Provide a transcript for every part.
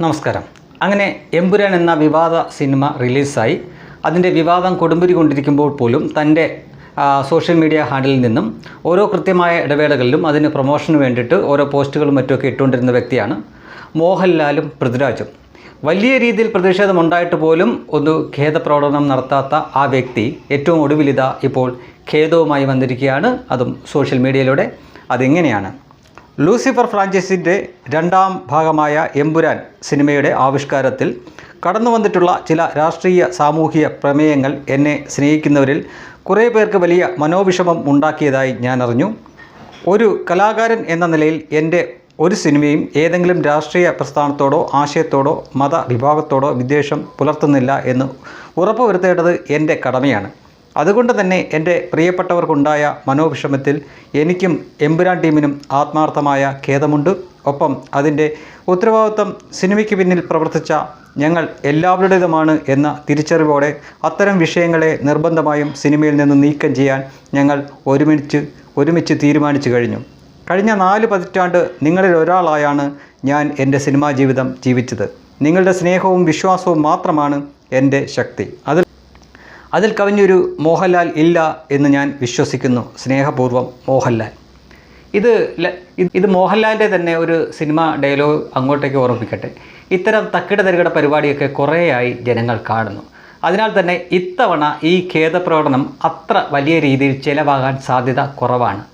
നമസ്കാരം. അങ്ങനെ എമ്പുരാൻ എന്ന വിവാദ സിനിമ റിലീസായി. അതിന്റെ വിവാദം കൊടുമ്പിരി കൊണ്ടിരിക്കുമ്പോൾ പോലും തന്റെ സോഷ്യൽ മീഡിയ ഹാൻഡിലിൽ നിന്നും ഓരോ കൃത്യമായ ഇടവേളകളിലും അതിന് പ്രൊമോഷന് വേണ്ടിയിട്ട് ഓരോ പോസ്റ്റുകളും മറ്റുമൊക്കെ ഇട്ടുകൊണ്ടിരുന്ന വ്യക്തിയാണ് മോഹൻലാലും പൃഥ്വിരാജും. വലിയ രീതിയിൽ പ്രതിഷേധമുണ്ടായിട്ട് പോലും ഒന്ന് ഖേദപ്രകടനം നടത്താത്ത ആ വ്യക്തി ഏറ്റവും ഒടുവിലിതാ ഇപ്പോൾ ഖേദവുമായി വന്നിരിക്കുകയാണ്. അതും സോഷ്യൽ മീഡിയയിലൂടെ. അതെങ്ങനെയാണ്? ലൂസിഫർ ഫ്രാഞ്ചൈസിന്റെ രണ്ടാം ഭാഗമായ എമ്പുരാൻ സിനിമയുടെ ആവിഷ്കാരത്തിൽ കടന്നു വന്നിട്ടുള്ള ചില രാഷ്ട്രീയ സാമൂഹിക പ്രമേയങ്ങൾ എന്നെ സ്നേഹിക്കുന്നവരിൽ കുറേ പേർക്ക് വലിയ മനോവിഷമം ഉണ്ടാക്കിയതായി ഞാൻ അറിഞ്ഞു. ഒരു കലാകാരൻ എന്ന നിലയിൽ എന്റെ ഒരു സിനിമയും ഏതെങ്കിലും രാഷ്ട്രീയ പ്രസ്ഥാനത്തോടോ ആശയത്തോടോ മത വിഭാഗത്തോടോ വിദ്വേഷം പുലർത്തുന്നില്ല എന്ന് ഉറപ്പുവരുത്തേണ്ടത് എന്റെ കടമയാണ്. അതുകൊണ്ട് തന്നെ എന്റെ പ്രിയപ്പെട്ടവർക്കുണ്ടായ മനോവിഷമത്തിൽ എനിക്കും എമ്പുരാൻ ടീമിനും ആത്മാർത്ഥമായ ഖേദമുണ്ട്. ഒപ്പം അതിന്റെ ഉത്തരവാദിത്വം സിനിമയ്ക്ക് പിന്നിൽ പ്രവർത്തിച്ച ഞങ്ങൾ എല്ലാവരുടേതുമാണ് എന്ന തിരിച്ചറിവോടെ അത്തരം വിഷയങ്ങളെ നിർബന്ധമായും സിനിമയിൽ നിന്ന് നീക്കം ചെയ്യാൻ ഞങ്ങൾ ഒരുമിച്ച് ഒരുമിച്ച് തീരുമാനിച്ചു കഴിഞ്ഞു. കഴിഞ്ഞ നാല് പതിറ്റാണ്ട് നിങ്ങളിൽ ഒരാളായാണ് ഞാൻ എന്റെ സിനിമാ ജീവിതം ജീവിച്ചത്. നിങ്ങളുടെ സ്നേഹവും വിശ്വാസവും മാത്രമാണ് എന്റെ ശക്തി. അതിൽ അതിൽ കവിഞ്ഞൊരു മോഹൻലാൽ ഇല്ല എന്ന് ഞാൻ വിശ്വസിക്കുന്നു. സ്നേഹപൂർവം മോഹൻലാൽ. ഇത് ഇത് മോഹൻലാലിന്റെ തന്നെ ഒരു സിനിമ ഡയലോഗ് അങ്ങോട്ടേക്ക് ഓർമ്മിപ്പിക്കട്ടെ. ഇത്തരം തക്കിട തരികട പരിപാടിയൊക്കെ കുറേയായി ജനങ്ങൾ കാണുന്നു. അതിനാൽ തന്നെ ഇത്തവണ ഈ ഖേദപ്രകടനം അത്ര വലിയ രീതിയിൽ ചിലവാകാൻ സാധ്യത കുറവാണ്.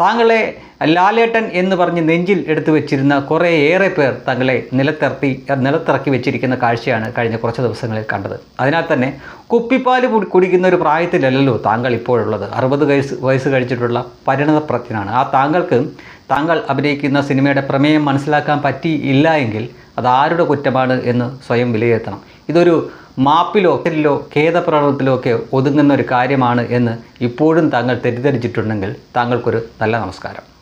താങ്കളെ ലാലേട്ടൻ എന്ന് പറഞ്ഞ് നെഞ്ചിൽ എടുത്തു വെച്ചിരുന്ന കുറേയേറെ പേർ തങ്ങളെ നിലത്തിറത്തി നിലത്തിറക്കി വെച്ചിരിക്കുന്ന കാഴ്ചയാണ് കഴിഞ്ഞ കുറച്ച് ദിവസങ്ങളിൽ കണ്ടത്. അതിനാൽ തന്നെ കുപ്പിപ്പാൽ കുടി- കുടിക്കുന്ന ഒരു പ്രായത്തിലല്ലല്ലോ താങ്കൾ ഇപ്പോഴുള്ളത്. അറുപത് വയസ്സ് വയസ്സ് കഴിച്ചിട്ടുള്ള പരിണതപ്രജ്ഞനാണ് ആ താങ്കൾക്ക് താങ്കൾ അഭിനയിക്കുന്ന സിനിമയുടെ പ്രമേയം മനസ്സിലാക്കാൻ പറ്റിയില്ല എങ്കിൽ അത് ആരുടെ കുറ്റമാണ് എന്ന് സ്വയം വിലയിരുത്തണം. ഇതൊരു മാപ്പിലോ ോ ഖേദപ്രകടനത്തിലോ ഒക്കെ ഒതുങ്ങുന്ന ഒരു കാര്യമാണ് എന്ന് ഇപ്പോഴും താങ്കൾ തെറ്റിദ്ധരിച്ചിട്ടുണ്ടെങ്കിൽ താങ്കൾക്കൊരു നല്ല നമസ്കാരം.